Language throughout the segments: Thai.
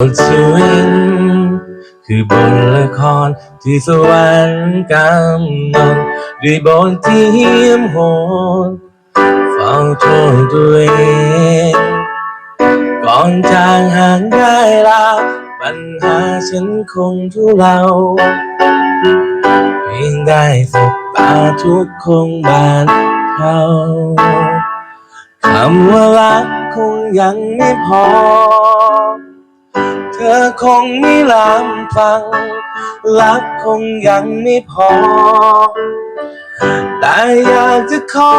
บทชีวิตคือบทละครที่สวรรค์กำหนดด้วยบทที่เหี้ยมโหดเฝ้าโทษตัวเองก่อนจางห่างได้ลาปัญหาฉันคงทุเลาเพียงได้สบตาทุกคงบานเทาคำว่ารักคงยังไม่พอ ธอคงไม่ลำฟัง รักคงยังไม่พอ แต่อยากจะขอ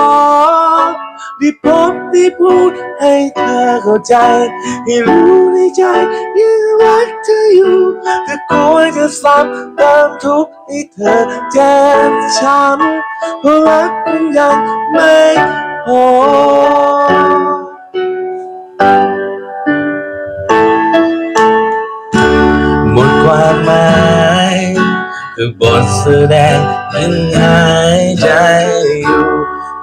ได้พบได้พูดให้เธอเข้าใจ ให้รู้ในใจยังรักเธออยู่แต่กลัวจะซ้ำเติมทุกข์ให้เธอเจ็บช้ำเพราะรักมันยังไม่พอ ความหมายคือบทแสดงยังหายใจอยู่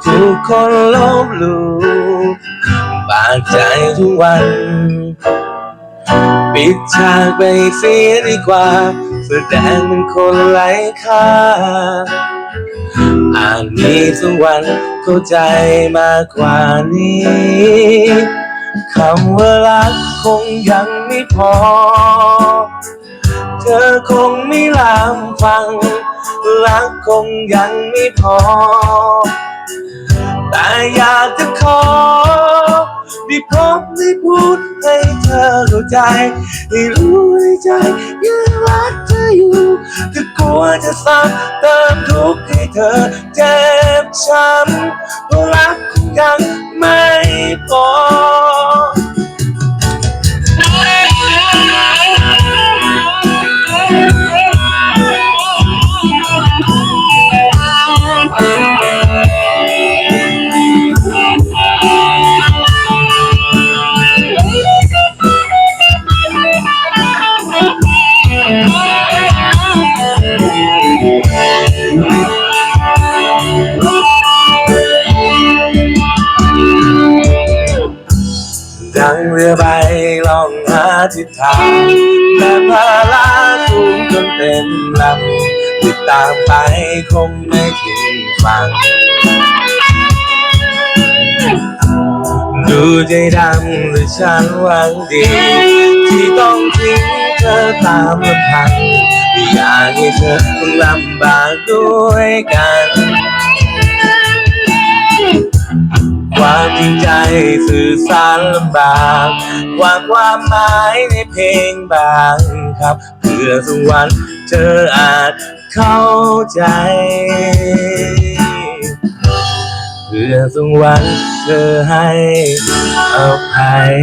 ทุกคนลบลู่ปากใจทุกวัน ปิดฉากไปเสียดีกว่า แสดงเป็นคนไร้ค่าอาจมีสักวันเข้าใจมากกว่านี้คำว่ารักคงยังไม่พอ ธอคงไม่ลำฟัง รักคงยังไม่พอ แต่อยากจะขอได้พบได้พูดให้เธอเข้าใจ ให้รู้ในใจยังรักเธออยู่ก็กลัวจะซ้ำเติมทุกข์ให้เธอเจ็บช้ำเพราะรักคงยังไม่พอ ดังเรือใบล่องหาทิศทางแต่พาลาทุ่งจนเต็มลำติดตามไปคงไม่ถึงฝั่งดูใจดำหรือฉันหวังดี ที่ต้องทิ้งเธอตามลำพังไม่อยากให้เธอต้องลำบากด้วยกัน ความจริงใจสื่อสารลำบากวางความหมายในเพลงบางครับ เพื่อสักวันเธออาจเข้าใจ เพื่อสักวันเธอให้อภัย